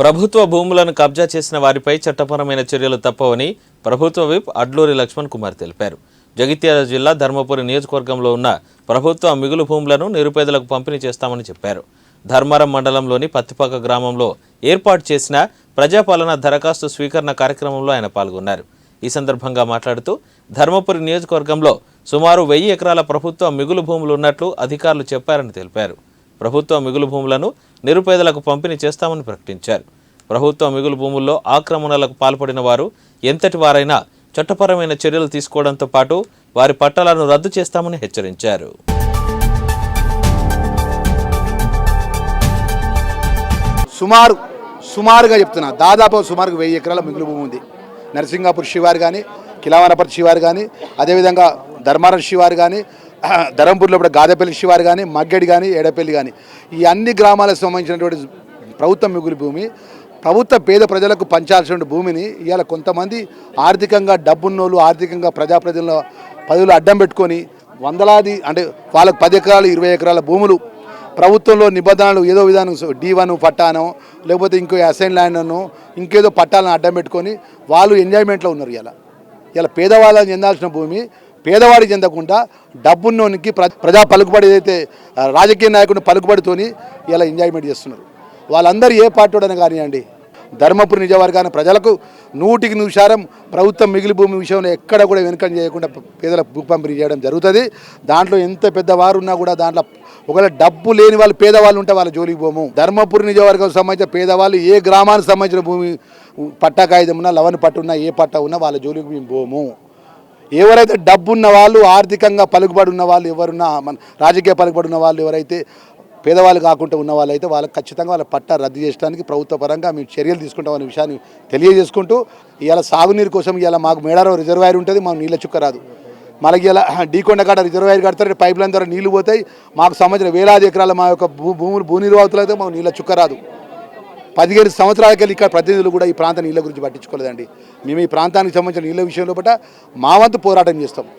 ప్రభుత్వ భూములను కబ్జా చేసిన వారిపై చట్టపరమైన చర్యలు తప్పవని ప్రభుత్వ విప్ అడ్లూరి లక్ష్మణ్ కుమార్ తెలిపారు. జగిత్యాల జిల్లా ధర్మపురి నియోజకవర్గంలో ఉన్న ప్రభుత్వ మిగులు భూములను నిరుపేదలకు పంపిణీ చేస్తామని చెప్పారు. ధర్మారం మండలంలోని పత్తిపాక గ్రామంలో ఏర్పాటు చేసిన ప్రజాపాలన దరఖాస్తు స్వీకరణ కార్యక్రమంలో ఆయన పాల్గొన్నారు. ఈ సందర్భంగా మాట్లాడుతూ ధర్మపురి నియోజకవర్గంలో సుమారు వెయ్యి ఎకరాల ప్రభుత్వ మిగులు భూములు ఉన్నట్లు అధికారులు చెప్పారని తెలిపారు. ప్రభుత్వ మిగులు భూములను నిరుపేదలకు పంపిణీ చేస్తామని ప్రకటించారు. ప్రభుత్వ మిగులు భూముల్లో ఆక్రమణలకు పాల్పడిన వారు ఎంతటి వారైనా చట్టపరమైన చర్యలు తీసుకోవడంతో పాటు వారి పట్టాలను రద్దు చేస్తామని హెచ్చరించారు. సుమారు సుమారుగా చెప్తున్నా దాదాపు సుమారుగా వెయ్యి ఎకరాల మిగులు భూమి ఉంది. నరసింగాపూర్ శివారు కానీ కిలావనపర్తి శివారు కానీ అదేవిధంగా ధర్మారం శివారు కానీ ధరంపూర్లో కూడా గాదపల్లి శివారు కానీ మగ్గడి కానీ ఎడపల్లి కానీ ఈ అన్ని గ్రామాలకు సంబంధించినటువంటి ప్రభుత్వ మిగులు భూమి ప్రభుత్వ పేద ప్రజలకు పంచాల్సిన భూమిని ఇవాళ కొంతమంది ఆర్థికంగా డబ్బున్నోళ్ళు ఆర్థికంగా ప్రజాప్రతినిధుల పదవులు అడ్డం పెట్టుకొని వందలాది అంటే వాళ్ళకు పది ఎకరాలు ఇరవై ఎకరాల భూములు ప్రభుత్వంలో నిబంధనలు ఏదో విధానం డి వన్ పట్టానో లేకపోతే ఇంకో అసైన్ ల్యాండ్ అను ఇంకేదో పట్టాలను అడ్డం పెట్టుకొని వాళ్ళు ఎంజాయ్మెంట్లో ఉన్నారు ఇలా ఇలా పేదవాళ్ళని చెందాల్సిన భూమి పేదవాడికి చెందకుండా డబ్బున్నోనికి ప్ర ప్రజా పలుకుబడి ఏదైతే రాజకీయ నాయకుడిని పలుకుబడితోని ఇలా ఎంజాయ్మెంట్ చేస్తున్నారు. వాళ్ళందరూ ఏ పార్టీడని కానివ్వండి ధర్మపురి నిజవర్గాన్ని ప్రజలకు నూటికి నిమిషారం ప్రభుత్వం మిగిలి భూమి విషయంలో ఎక్కడ కూడా వెనుకం చేయకుండా పేదలకు భూ పంపిణీ చేయడం జరుగుతుంది. దాంట్లో ఎంత పెద్దవారు ఉన్నా కూడా దాంట్లో ఒకవేళ డబ్బు లేని వాళ్ళు పేదవాళ్ళు ఉంటే వాళ్ళ జోలికి పోము. ధర్మపురి నిజవర్గం సంబంధించిన పేదవాళ్ళు ఏ గ్రామానికి సంబంధించిన భూమి పట్టా కాగితం ఉన్నా లవన్ పట్టు ఉన్నా ఏ పట్టా ఉన్నా వాళ్ళ జోలికి మేము పోము. ఎవరైతే డబ్బున్న వాళ్ళు ఆర్థికంగా పలుకుబడి ఉన్న వాళ్ళు ఎవరున్నా మన రాజకీయ పలుకుబడి ఉన్న వాళ్ళు ఎవరైతే పేదవాళ్ళు కాకుండా ఉన్న వాళ్ళు అయితే వాళ్ళకి ఖచ్చితంగా వాళ్ళ పట్టా రద్దు చేయడానికి ప్రభుత్వ పరంగా మేము చర్యలు తీసుకుంటామనే విషయాన్ని తెలియజేసుకుంటూ ఇవాళ సాగునీరు కోసం ఇవాళ మాకు మేడారం రిజర్వాయర్ ఉంటుంది మాకు నీళ్ళ చుక్క రాదు మనకి ఇలా డీకొండ కాడ రిజర్వాయర్ కడతారు పైప్ లైన్ ద్వారా నీళ్ళు పోతాయి మాకు సంబంధించిన వేలాది ఎకరాల మా యొక్క భూ భూములు భూ నిర్వాహతులు అయితే మాకు నీళ్ళ చుక్క రాదు పదిహేను సంవత్సరాలకెళ్ళి ఇక్కడ ప్రతినిధులు కూడా ఈ ప్రాంత నీళ్ళ గురించి పట్టించుకోలేదండి. మేము ఈ ప్రాంతానికి సంబంధించిన నీళ్ళ విషయంలో పట్ల మా వంతు పోరాటం చేస్తాం.